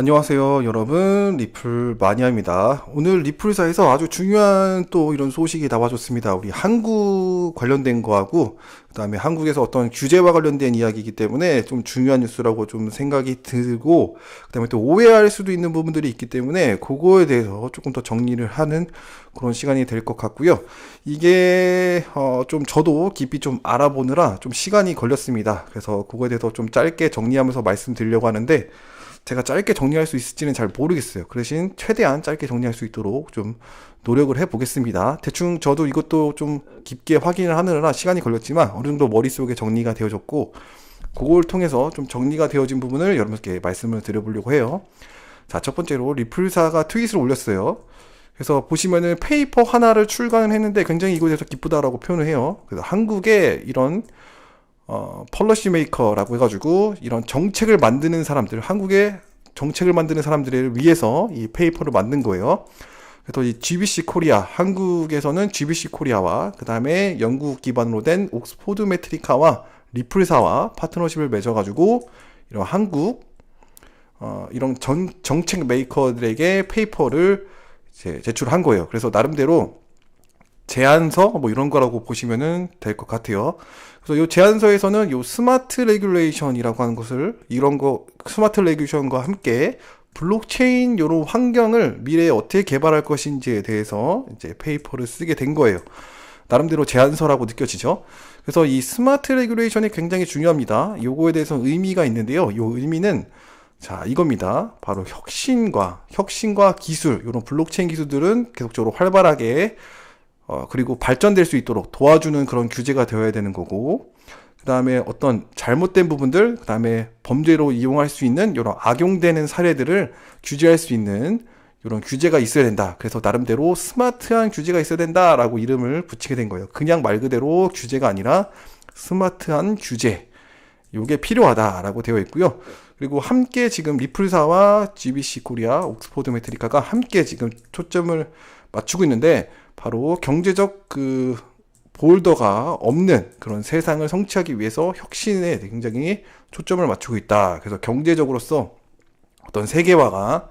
안녕하세요 여러분. 리플 마니아입니다. 오늘 리플사에서 아주 중요한 또 이런 소식이 나와줬습니다. 우리 한국 관련된 거하고 그 다음에 한국에서 어떤 규제와 관련된 이야기이기 때문에 좀 중요한 뉴스라고 좀 생각이 들고 그 다음에 또 오해할 수도 있는 부분들이 있기 때문에 그거에 대해서 조금 더 정리를 하는 그런 시간이 될 것 같고요. 이게 어 좀 저도 깊이 좀 알아보느라 좀 시간이 걸렸습니다. 그래서 그거에 대해서 좀 짧게 정리하면서 말씀드리려고 하는데 제가 짧게 정리할 수 있을지는 잘 모르겠어요. 그 대신 최대한 짧게 정리할 수 있도록 좀 노력을 해 보겠습니다. 대충 저도 이것도 좀 깊게 확인을 하느라 시간이 걸렸지만 어느 정도 머릿속에 정리가 되어졌고 그걸 통해서 좀 정리가 되어진 부분을 여러분께 말씀을 드려보려고 해요. 자, 첫 번째로 리플사가 트윗을 올렸어요. 그래서 보시면은 페이퍼 하나를 출간을 했는데 굉장히 이거에 대해서 기쁘다라고 표현을 해요. 그래서 한국에 이런 어, 펄러시 메이커라고 해가지고 이런 정책을 만드는 사람들, 한국의 정책을 만드는 사람들을 위해서 이 페이퍼를 만든 거예요. 그래서 이 GBC 코리아, 한국에서는 GBC 코리아와 그 다음에 영국 기반으로 된 옥스포드 메트리카와 리플사와 파트너십을 맺어가지고 이런 한국 어, 이런 전, 정책 메이커들에게 페이퍼를 제출한 거예요. 그래서 나름대로 제안서 뭐 이런 거라고 보시면은 될 것 같아요. 그래서 이 제안서에서는 요 스마트 레귤레이션이라고 하는 것을 이런 거 스마트 레귤레이션과 함께 블록체인 요런 환경을 미래에 어떻게 개발할 것인지에 대해서 이제 페이퍼를 쓰게 된 거예요. 나름대로 제안서라고 느껴지죠. 그래서 이 스마트 레귤레이션이 굉장히 중요합니다. 요거에 대해서 의미가 있는데요. 요 의미는 자, 이겁니다. 바로 혁신과 혁신과 기술, 요런 블록체인 기술들은 계속적으로 활발하게 어, 그리고 발전될 수 있도록 도와주는 그런 규제가 되어야 되는 거고, 그 다음에 어떤 잘못된 부분들, 그 다음에 범죄로 이용할 수 있는 이런 악용되는 사례들을 규제할 수 있는 이런 규제가 있어야 된다. 그래서 나름대로 스마트한 규제가 있어야 된다라고 이름을 붙이게 된 거예요. 그냥 말 그대로 규제가 아니라 스마트한 규제. 요게 필요하다라고 되어 있고요. 그리고 함께 지금 리플사와 GBC 코리아, 옥스포드 메트리카가 함께 지금 초점을 맞추고 있는데 바로 경제적 그 볼더가 없는 그런 세상을 성취하기 위해서 혁신에 굉장히 초점을 맞추고 있다. 그래서 경제적으로서 어떤 세계화가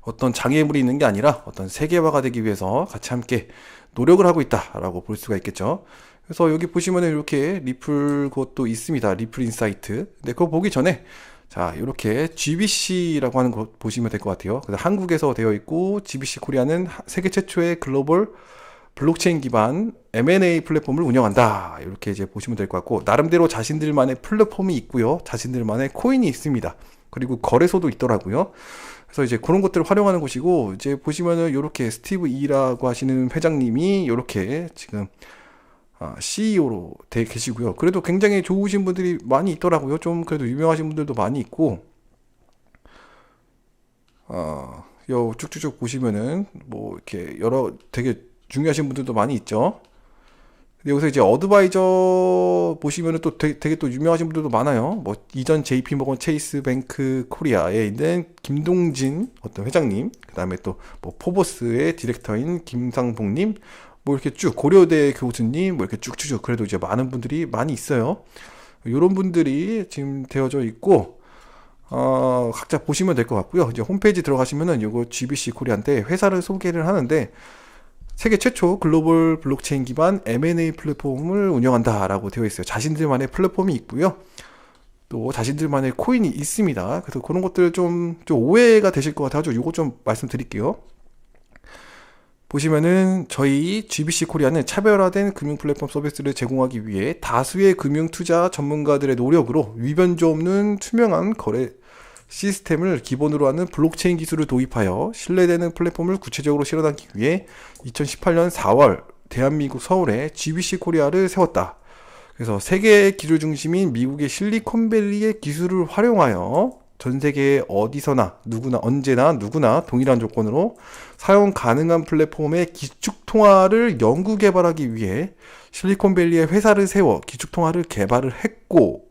어떤 장애물이 있는 게 아니라 어떤 세계화가 되기 위해서 같이 함께 노력을 하고 있다라고 볼 수가 있겠죠. 그래서 여기 보시면 이렇게 리플 것도 있습니다. 리플 인사이트. 근데 그거 보기 전에 자, 이렇게 GBC라고 하는 거 보시면 될 것 같아요. 그래서 한국에서 되어 있고 GBC 코리아는 세계 최초의 글로벌 블록체인 기반 M&A 플랫폼을 운영한다. 이렇게 이제 보시면 될 것 같고, 나름대로 자신들만의 플랫폼이 있고요. 자신들만의 코인이 있습니다. 그리고 거래소도 있더라고요. 그래서 이제 그런 것들을 활용하는 곳이고, 이제 보시면은 이렇게 스티브 이라고 하시는 회장님이 이렇게 지금 CEO로 아, 돼 계시고요. 그래도 굉장히 좋으신 분들이 많이 있더라고요. 좀 그래도 유명하신 분들도 많이 있고, 어, 요 쭉쭉쭉 보시면은 뭐 이렇게 여러 되게 중요하신 분들도 많이 있죠. 여기서 이제 어드바이저 보시면은 또 되게, 되게, 또 유명하신 분들도 많아요. 뭐 이전 JP 모건 체이스 뱅크 코리아에 있는 김동진 어떤 회장님, 그다음에 또 뭐 포버스의 디렉터인 김상봉님, 뭐 이렇게 쭉 고려대 교수님, 뭐 이렇게 쭉쭉쭉 그래도 이제 많은 분들이 많이 있어요. 이런 분들이 지금 되어져 있고 어, 각자 보시면 될 것 같고요. 이제 홈페이지 들어가시면은 요거 GBC 코리아인데 회사를 소개를 하는데 세계 최초 글로벌 블록체인 기반 M&A 플랫폼을 운영한다라고 되어 있어요. 자신들만의 플랫폼이 있고요. 또 자신들만의 코인이 있습니다. 그래서 그런 것들 좀, 좀 오해가 되실 것 같아가지고 이거 좀 말씀드릴게요. 보시면은 저희 GBC 코리아는 차별화된 금융 플랫폼 서비스를 제공하기 위해 다수의 금융 투자 전문가들의 노력으로 위변조 없는 투명한 거래 시스템을 기본으로 하는 블록체인 기술을 도입하여 신뢰되는 플랫폼을 구체적으로 실현하기 위해 2018년 4월 대한민국 서울에 GBC 코리아를 세웠다. 그래서 세계 기술 중심인 미국의 실리콘밸리의 기술을 활용하여 전 세계 어디서나 누구나 언제나 누구나 동일한 조건으로 사용 가능한 플랫폼의 기축 통화를 연구 개발하기 위해 실리콘밸리의 회사를 세워 기축 통화를 개발을 했고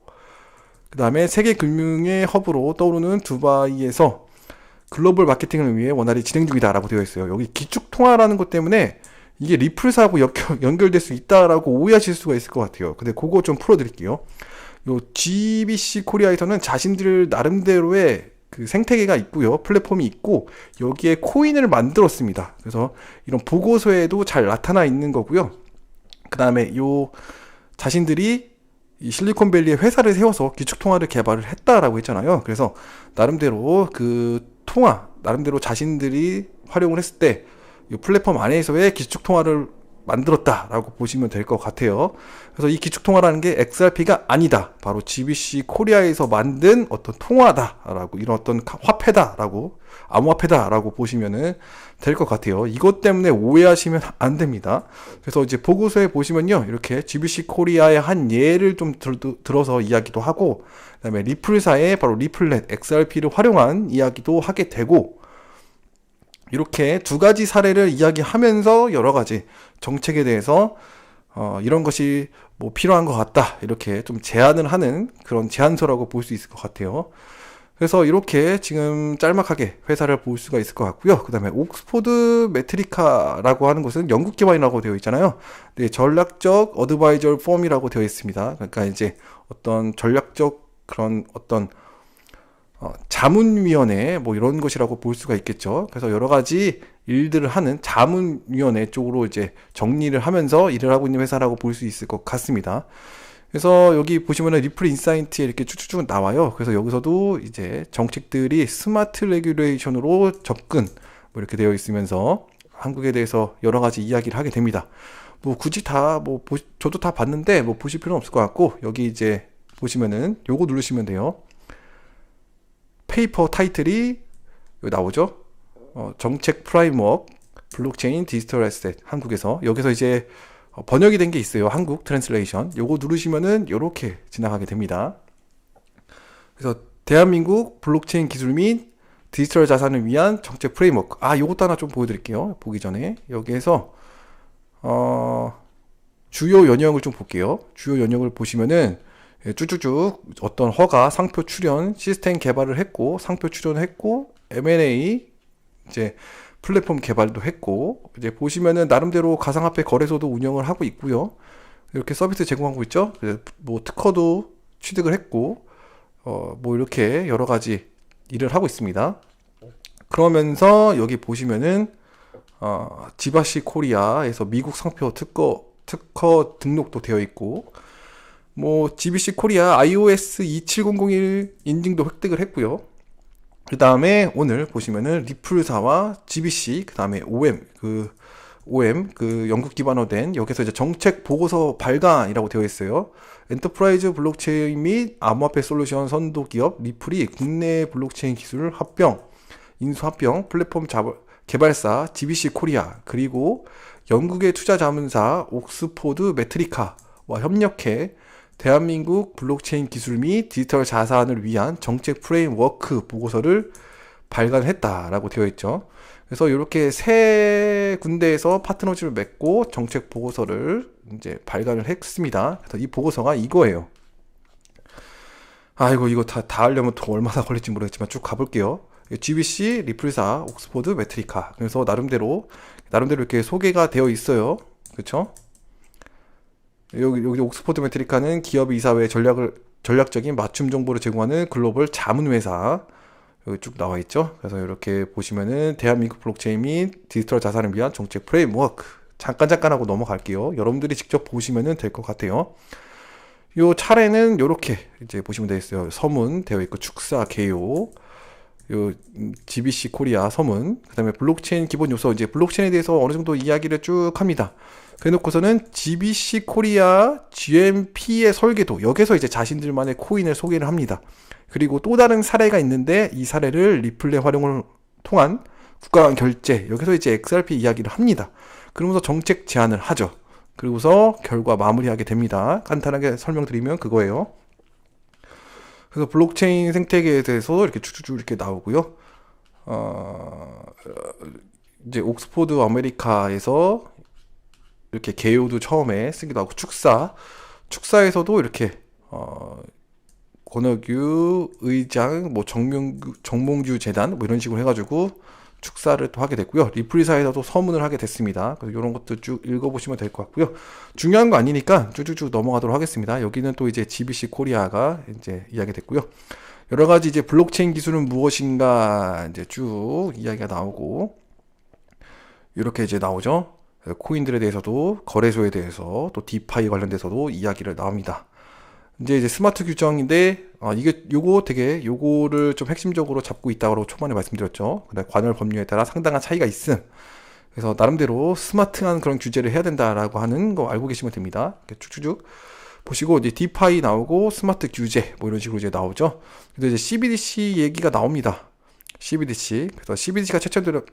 그 다음에 세계 금융의 허브로 떠오르는 두바이에서 글로벌 마케팅을 위해 원활히 진행 중이다라고 되어 있어요. 여기 기축 통화라는 것 때문에 이게 리플사하고 연결될 수 있다라고 오해하실 수가 있을 것 같아요. 근데 그거 좀 풀어드릴게요. 요 GBC 코리아에서는 자신들 나름대로의 그 생태계가 있고요. 플랫폼이 있고 여기에 코인을 만들었습니다. 그래서 이런 보고서에도 잘 나타나 있는 거고요. 그 다음에 요 자신들이 이 실리콘밸리에 회사를 세워서 기축통화를 개발을 했다라고 했잖아요. 그래서 나름대로 그 통화, 나름대로 자신들이 활용을 했을 때 이 플랫폼 안에서의 기축통화를 만들었다라고 보시면 될 것 같아요. 그래서 이 기축통화라는 게 XRP가 아니다. 바로 GBC 코리아에서 만든 어떤 통화다라고 이런 어떤 화폐다라고 암호화폐다라고 보시면은 될 것 같아요. 이것 때문에 오해하시면 안 됩니다. 그래서 이제 보고서에 보시면요. 이렇게 GBC 코리아의 한 예를 좀 들, 들어서 이야기도 하고 그다음에 리플사의 바로 리플렛 XRP를 활용한 이야기도 하게 되고 이렇게 두 가지 사례를 이야기하면서 여러 가지 정책에 대해서 어, 이런 것이 뭐 필요한 것 같다 이렇게 좀 제안을 하는 그런 제안서라고 볼 수 있을 것 같아요. 그래서 이렇게 지금 짤막하게 회사를 볼 수가 있을 것 같고요. 그 다음에 옥스포드 메트리카라고 하는 것은 영국 기반이라고 되어 있잖아요. 네, 전략적 어드바이저 폼이라고 되어 있습니다. 그러니까 이제 어떤 전략적 그런 어떤 어, 자문위원회 뭐 이런 것이라고 볼 수가 있겠죠. 그래서 여러 가지 일들을 하는 자문위원회 쪽으로 이제 정리를 하면서 일을 하고 있는 회사라고 볼 수 있을 것 같습니다. 그래서 여기 보시면은 리플 인사이트에 이렇게 쭉쭉쭉 나와요. 그래서 여기서도 이제 정책들이 스마트 레귤레이션으로 접근 뭐 이렇게 되어 있으면서 한국에 대해서 여러 가지 이야기를 하게 됩니다. 뭐 굳이 다 뭐 저도 다 봤는데 뭐 보실 필요는 없을 것 같고 여기 이제 보시면은 요거 누르시면 돼요. 페이퍼 타이틀이 여기 나오죠. 어, 정책 프라임워크 블록체인 디지털 에셋 한국에서 여기서 이제 어, 번역이 된 게 있어요. 한국 트랜슬레이션. 요거 누르시면은 요렇게 지나가게 됩니다. 그래서 대한민국 블록체인 기술 및 디지털 자산을 위한 정책 프레임워크. 아, 요것도 하나 좀 보여드릴게요. 보기 전에. 여기에서, 어, 주요 연령을 좀 볼게요. 주요 연령을 보시면은 예, 쭉쭉쭉 어떤 허가, 상표 출연, 시스템 개발을 했고, 상표 출연을 했고, M&A, 이제 플랫폼 개발도 했고, 이제 보시면은 나름대로 가상화폐 거래소도 운영을 하고 있고요. 이렇게 서비스 제공하고 있죠. 뭐 특허도 취득을 했고, 어, 뭐 이렇게 여러 가지 일을 하고 있습니다. 그러면서 여기 보시면은, 어, 지바시 코리아에서 미국 상표 특허, 특허 등록도 되어 있고, 뭐 GBC 코리아 iOS 27001 인증도 획득을 했고요. 그 다음에 오늘 보시면은 리플사와 GBC 그 다음에 OM 그 OM 그 영국 기반으로 된 여기서 이제 정책 보고서 발간이라고 되어 있어요. 엔터프라이즈 블록체인 및 암호화폐 솔루션 선도 기업 리플이 국내 블록체인 기술 합병 인수 합병 플랫폼 개발사 GBC 코리아 그리고 영국의 투자 자문사 옥스포드 메트리카와 협력해 대한민국 블록체인 기술 및 디지털 자산을 위한 정책 프레임워크 보고서를 발간했다라고 되어 있죠. 그래서 이렇게 세 군데에서 파트너십을 맺고 정책 보고서를 이제 발간을 했습니다. 그래서 이 보고서가 이거예요. 아이고 이거 다, 다 하려면 더 얼마나 걸릴지 모르겠지만 쭉 가볼게요. GBC, 리플사, 옥스포드, 메트리카. 그래서 나름대로 나름대로 이렇게 소개가 되어 있어요. 그렇죠? 여기, 여기 옥스포드 메트리카는 기업 이사회 전략을 전략적인 맞춤 정보를 제공하는 글로벌 자문 회사 여기 쭉 나와 있죠. 그래서 이렇게 보시면은 대한민국 블록체인 및 디지털 자산을 위한 정책 프레임워크 잠깐 잠깐 하고 넘어갈게요. 여러분들이 직접 보시면은 될 것 같아요. 요 차례는 이렇게 이제 보시면 되겠어요. 서문 되어 있고 축사 개요. 요 GBC 코리아 서문, 그 다음에 블록체인 기본 요소 이제 블록체인에 대해서 어느 정도 이야기를 쭉 합니다. 그래놓고서는 GBC 코리아 GMP의 설계도 여기서 이제 자신들만의 코인을 소개를 합니다. 그리고 또 다른 사례가 있는데 이 사례를 리플레 활용을 통한 국가 간 결제 여기서 이제 XRP 이야기를 합니다. 그러면서 정책 제안을 하죠. 그리고서 결과 마무리하게 됩니다. 간단하게 설명드리면 그거예요. 그래서 블록체인 생태계에 대해서 이렇게 쭉쭉쭉 이렇게 나오고요. 어, 이제 옥스포드 아메리카에서 이렇게 개요도 처음에 쓰기도 하고 축사 축사에서도 이렇게 어 권혁규 의장 뭐 정명규 정몽규 재단 뭐 이런 식으로 해가지고 축사를 또 하게 됐고요. 리플리사에서도 서문을 하게 됐습니다. 그래서 이런 것도 쭉 읽어보시면 될 것 같고요. 중요한 거 아니니까 쭉쭉쭉 넘어가도록 하겠습니다. 여기는 또 이제 GBC 코리아가 이제 이야기 됐고요. 여러 가지 이제 블록체인 기술은 무엇인가 이제 쭉 이야기가 나오고 이렇게 이제 나오죠. 코인들에 대해서도 거래소에 대해서 또 디파이 관련돼서도 이야기를 나옵니다. 이제 이제 스마트 규정인데 아, 이게 요거 되게 요거를 좀 핵심적으로 잡고 있다고 초반에 말씀드렸죠. 근데 관열 법률에 따라 상당한 차이가 있음. 그래서 나름대로 스마트한 그런 규제를 해야 된다라고 하는 거 알고 계시면 됩니다. 쭉쭉쭉 보시고 이제 디파이 나오고 스마트 규제 뭐 이런 식으로 이제 나오죠. 근데 이제 CBDC 얘기가 나옵니다. CBDC. 그래서 CBDC가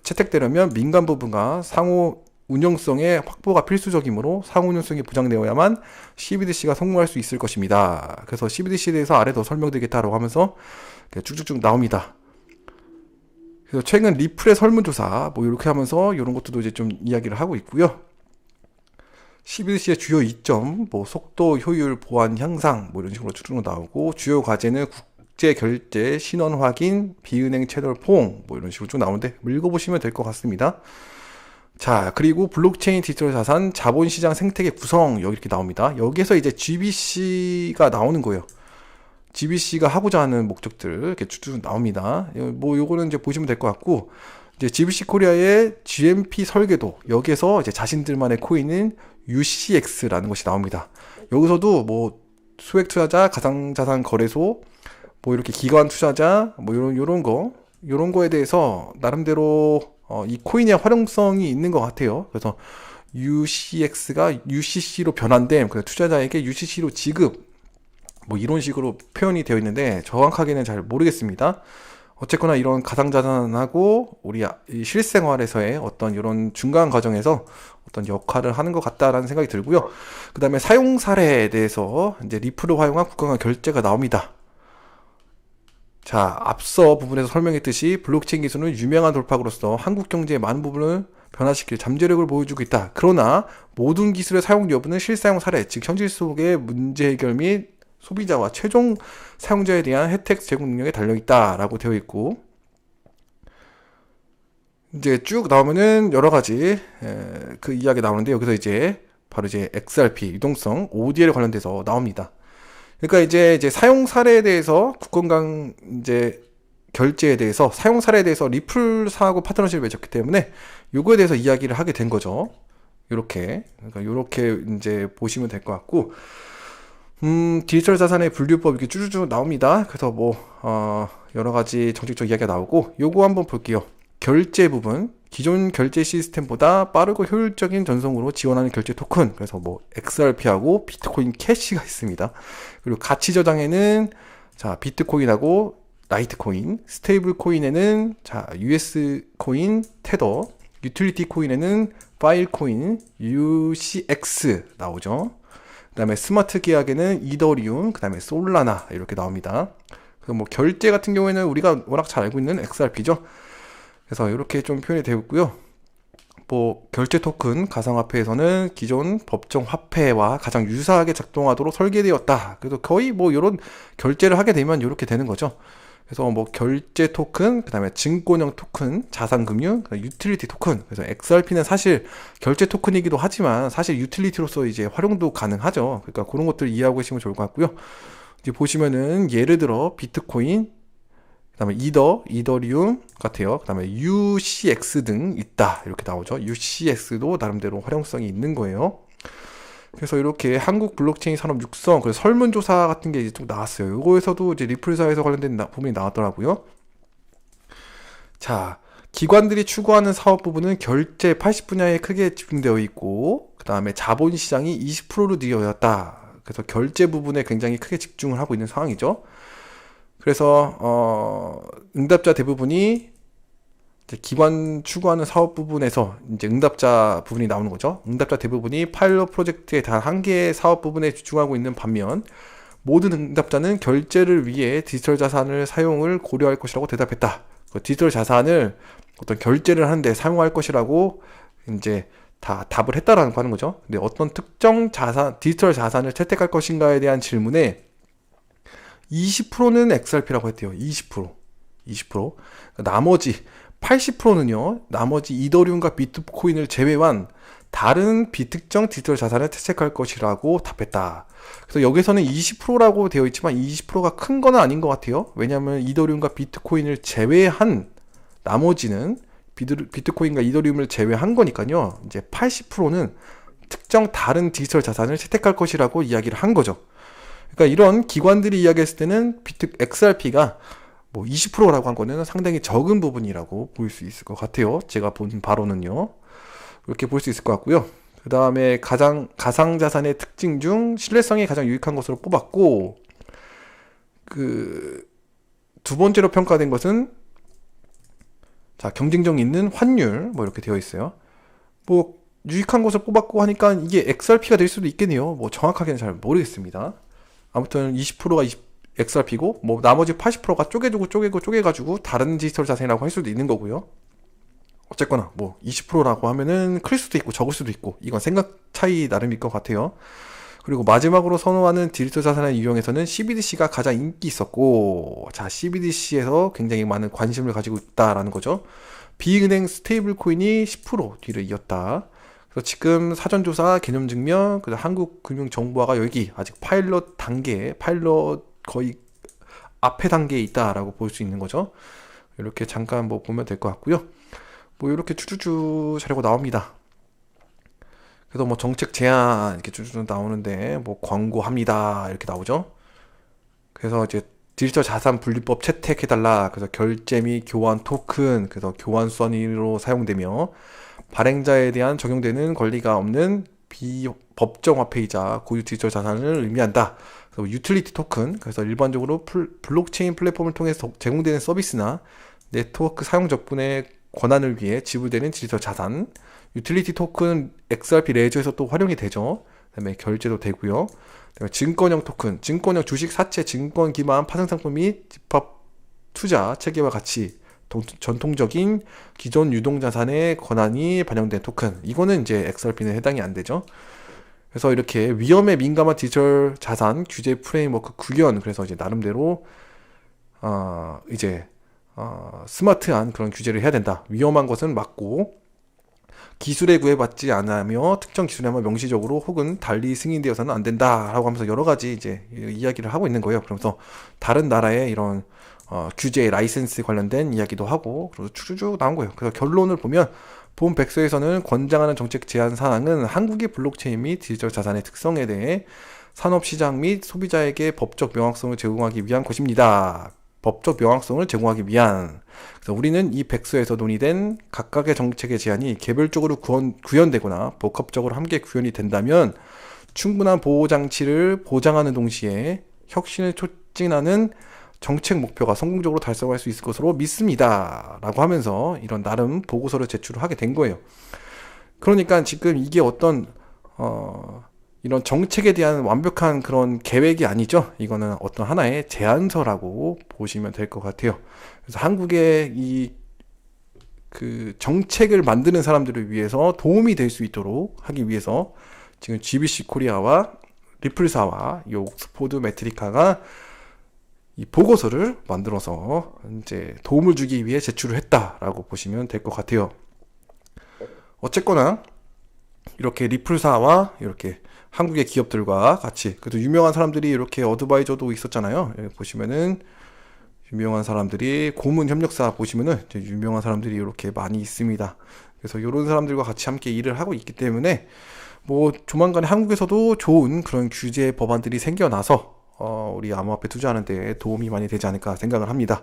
채택되려 면 민간 부분과 상호 운영성의 확보가 필수적이므로 상호 운영성이 보장되어야만 CBDC가 성공할 수 있을 것입니다. 그래서 CBDC에 대해서 아래 더 설명드리겠다라고 하면서 쭉쭉쭉 나옵니다. 그래서 최근 리플의 설문조사 뭐 이렇게 하면서 이런 것들도 이제 좀 이야기를 하고 있고요. CBDC의 주요 이점, 뭐 속도, 효율, 보안 향상 뭐 이런 식으로 쭉쭉 나오고 주요 과제는 국제 결제, 신원 확인, 비은행 채널 포옹 뭐 이런 식으로 쭉 나오는데 읽어보시면 될 것 같습니다. 자, 그리고 블록체인 디지털 자산 자본 시장 생태계 구성 여기 이렇게 나옵니다. 여기에서 이제 GBC가 나오는 거예요. GBC가 하고자 하는 목적들 이렇게 쭉쭉 나옵니다. 뭐 요거는 이제 보시면 될 것 같고 이제 GBC 코리아의 GMP 설계도 여기에서 이제 자신들만의 코인은 UCX라는 것이 나옵니다. 여기서도 뭐 소액 투자자, 가상 자산 거래소, 뭐 이렇게 기관 투자자, 뭐 요런 요런 거, 요런 거에 대해서 나름대로 어, 이 코인의 활용성이 있는 것 같아요. 그래서 UCX가 UCC로 변환됨, 그 투자자에게 UCC로 지급, 뭐 이런 식으로 표현이 되어 있는데 정확하게는 잘 모르겠습니다. 어쨌거나 이런 가상자산하고 우리 실생활에서의 어떤 이런 중간 과정에서 어떤 역할을 하는 것 같다라는 생각이 들고요. 그 다음에 사용 사례에 대해서 이제 리플을 활용한 국가간 결제가 나옵니다. 자, 앞서 부분에서 설명했듯이 블록체인 기술은 유명한 돌파구로서 한국 경제의 많은 부분을 변화시킬 잠재력을 보여주고 있다. 그러나 모든 기술의 사용 여부는 실사용 사례, 즉 현실 속의 문제 해결 및 소비자와 최종 사용자에 대한 혜택 제공 능력에 달려 있다라고 되어 있고 이제 쭉 나오면은 여러 가지 에, 그 이야기 나오는데 여기서 이제 바로 이제 XRP 유동성 ODL 관련돼서 나옵니다. 그러니까 이제 이제 사용 사례에 대해서 국건강 이제 결제에 대해서 사용 사례에 대해서 리플사하고 파트너십을 맺었기 때문에 요거에 대해서 이야기를 하게 된 거죠. 요렇게 그러니까 요렇게 이제 보시면 될 것 같고 음, 디지털 자산의 분류법 이렇게 쭈쭈쭈 나옵니다. 그래서 뭐, 어, 여러 가지 정책적 이야기가 나오고, 요거 한번 볼게요. 결제 부분. 기존 결제 시스템보다 빠르고 효율적인 전송으로 지원하는 결제 토큰. 그래서 뭐, XRP하고 비트코인 캐시가 있습니다. 그리고 가치 저장에는, 자, 비트코인하고 라이트코인, 스테이블 코인에는, 자, US 코인, 테더, 유틸리티 코인에는 파일 코인, UCX 나오죠. 그 다음에 스마트 계약에는 이더리움, 그 다음에 솔라나 이렇게 나옵니다. 그뭐 결제 같은 경우에는 우리가 워낙 잘 알고 있는 XRP죠. 그래서 이렇게 좀 표현이 되어 있고요. 뭐 결제 토큰 가상화폐에서는 기존 법정 화폐와 가장 유사하게 작동하도록 설계되었다. 그래서 거의 뭐 이런 결제를 하게 되면 이렇게 되는 거죠. 그래서 뭐 결제 토큰, 그다음에 증권형 토큰, 자산 금융, 유틸리티 토큰. 그래서 XRP는 사실 결제 토큰이기도 하지만 사실 유틸리티로서 이제 활용도 가능하죠. 그러니까 그런 것들 이해하고 계시면 좋을 것 같고요. 이제 보시면은 예를 들어 비트코인, 그 다음에 이더, 이더리움 같아요. 그 다음에 UCX 등 있다 이렇게 나오죠. UCX도 나름대로 활용성이 있는 거예요. 그래서 이렇게 한국 블록체인 산업 육성, 그래서 설문조사 같은 게 이제 좀 나왔어요. 이거에서도 이제 리플사에서 관련된 나, 부분이 나왔더라고요. 자, 기관들이 추구하는 사업 부분은 결제 80분야에 크게 집중되어 있고, 그 다음에 자본시장이 20%로 늘어났다. 그래서 결제 부분에 굉장히 크게 집중을 하고 있는 상황이죠. 그래서, 어, 응답자 대부분이 기관 추구하는 사업 부분에서 이제 응답자 부분이 나오는 거죠. 응답자 대부분이 파일럿 프로젝트의 단 한 개의 사업 부분에 집중하고 있는 반면 모든 응답자는 결제를 위해 디지털 자산을 사용을 고려할 것이라고 대답했다. 그 디지털 자산을 어떤 결제를 하는데 사용할 것이라고 이제 다 답을 했다라는 거 하는 거죠. 근데 어떤 특정 자산, 디지털 자산을 채택할 것인가에 대한 질문에 20%는 XRP라고 했대요. 20%. 20%. 나머지 80%는요, 나머지 이더리움과 비트코인을 제외한 다른 비특정 디지털 자산을 채택할 것이라고 답했다. 그래서 여기서는 20%라고 되어 있지만 20%가 큰 거는 아닌 것 같아요. 왜냐하면 이더리움과 비트코인을 제외한 나머지는 비트코인과 이더리움을 제외한 거니까요. 이제 80%는 특정 다른 디지털 자산을 채택할 것이라고 이야기를 한 거죠. 그러니까 이런 기관들이 이야기했을 때는 비트 XRP가 뭐 20%라고 한 거는 상당히 적은 부분이라고 볼 수 있을 것 같아요. 제가 본 바로는요. 이렇게 볼 수 있을 것 같고요. 그 다음에 가장 가상 자산의 특징 중 신뢰성이 가장 유익한 것으로 뽑았고 그 두 번째로 평가된 것은 자 경쟁력 있는 환율 뭐 이렇게 되어 있어요. 뭐 유익한 것을 뽑았고 하니까 이게 XRP가 될 수도 있겠네요. 뭐 정확하게는 잘 모르겠습니다. 아무튼 20%가 20, XRP고 뭐 나머지 80%가 쪼개두고 쪼개고 쪼개가지고 다른 디지털 자산이라고 할 수도 있는 거고요. 어쨌거나 뭐 20%라고 하면은 클 수도 있고 적을 수도 있고 이건 생각 차이 나름일 것 같아요. 그리고 마지막으로 선호하는 디지털 자산의 유형에서는 CBDC가 가장 인기 있었고 자 CBDC에서 굉장히 많은 관심을 가지고 있다라는 거죠. 비은행 스테이블 코인이 10% 뒤를 이었다. 그래서 지금 사전조사 개념 증명, 그 한국금융정보화가 여기 아직 파일럿 단계, 파일럿 거의 앞에 단계에 있다라고 볼 수 있는 거죠. 이렇게 잠깐 뭐 보면 될 것 같고요. 뭐 이렇게 추주주 자료가 나옵니다. 그래서 뭐 정책 제안 이렇게 추주주 나오는데 뭐 광고합니다 이렇게 나오죠. 그래서 이제 디지털 자산 분리법 채택해달라. 그래서 결제 및 교환 토큰, 그래서 교환 수완위로 사용되며 발행자에 대한 적용되는 권리가 없는 비법정 화폐이자 고유 디지털 자산을 의미한다. 그래서 유틸리티 토큰, 그래서 일반적으로 플, 블록체인 플랫폼을 통해서 제공되는 서비스나 네트워크 사용 적분의 권한을 위해 지불되는 디지털 자산, 유틸리티 토큰 XRP 레저에서 또 활용이 되죠. 그다음에 결제도 되고요. 그다음에 증권형 토큰, 증권형 주식 사채 증권 기반 파생 상품 및 집합 투자 체계와 같이 전통적인 기존 유동자산의 권한이 반영된 토큰. 이거는 이제 XRP는 해당이 안 되죠. 그래서 이렇게 위험에 민감한 디지털 자산 규제 프레임워크 구현. 그래서 이제 나름대로, 어, 이제, 어, 스마트한 그런 규제를 해야 된다. 위험한 것은 맞고, 기술에 구애받지 않으며 특정 기술에만 명시적으로 혹은 달리 승인되어서는 안 된다라고 하면서 여러 가지 이제 이야기를 하고 있는 거예요. 그러면서 다른 나라의 이런 어, 규제 라이센스 관련된 이야기도 하고 그래서 쭉쭉 나온 거예요. 그래서 결론을 보면 본 백서에서는 권장하는 정책 제한 사항은 한국의 블록체인 및 디지털 자산의 특성에 대해 산업시장 및 소비자에게 법적 명확성을 제공하기 위한 것입니다. 법적 명확성을 제공하기 위한. 그래서 우리는 이 백서에서 논의된 각각의 정책의 제한이 개별적으로 구현, 구현되거나 복합적으로 함께 구현이 된다면 충분한 보호 장치를 보장하는 동시에 혁신을 촉진하는 정책 목표가 성공적으로 달성할 수 있을 것으로 믿습니다. 라고 하면서 이런 나름 보고서를 제출을 하게 된 거예요. 그러니까 지금 이게 어떤, 어, 이런 정책에 대한 완벽한 그런 계획이 아니죠. 이거는 어떤 하나의 제안서라고 보시면 될 것 같아요. 그래서 한국의 이 그 정책을 만드는 사람들을 위해서 도움이 될 수 있도록 하기 위해서 지금 GBC 코리아와 리플사와 이 옥스포드 메트리카가 이 보고서를 만들어서 이제 도움을 주기 위해 제출을 했다라고 보시면 될 것 같아요. 어쨌거나 이렇게 리플사와 이렇게 한국의 기업들과 같이 그래도 유명한 사람들이 이렇게 어드바이저도 있었잖아요. 여기 보시면은 유명한 사람들이 고문 협력사 보시면은 유명한 사람들이 이렇게 많이 있습니다. 그래서 이런 사람들과 같이 함께 일을 하고 있기 때문에 뭐 조만간에 한국에서도 좋은 그런 규제 법안들이 생겨나서 어, 우리 암호화폐 투자하는데 도움이 많이 되지 않을까 생각을 합니다.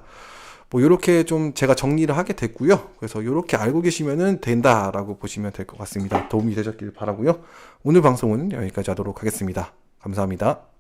뭐 이렇게 좀 제가 정리를 하게 됐고요. 그래서 이렇게 알고 계시면은 된다라고 보시면 될 것 같습니다. 도움이 되셨길 바라고요. 오늘 방송은 여기까지 하도록 하겠습니다. 감사합니다.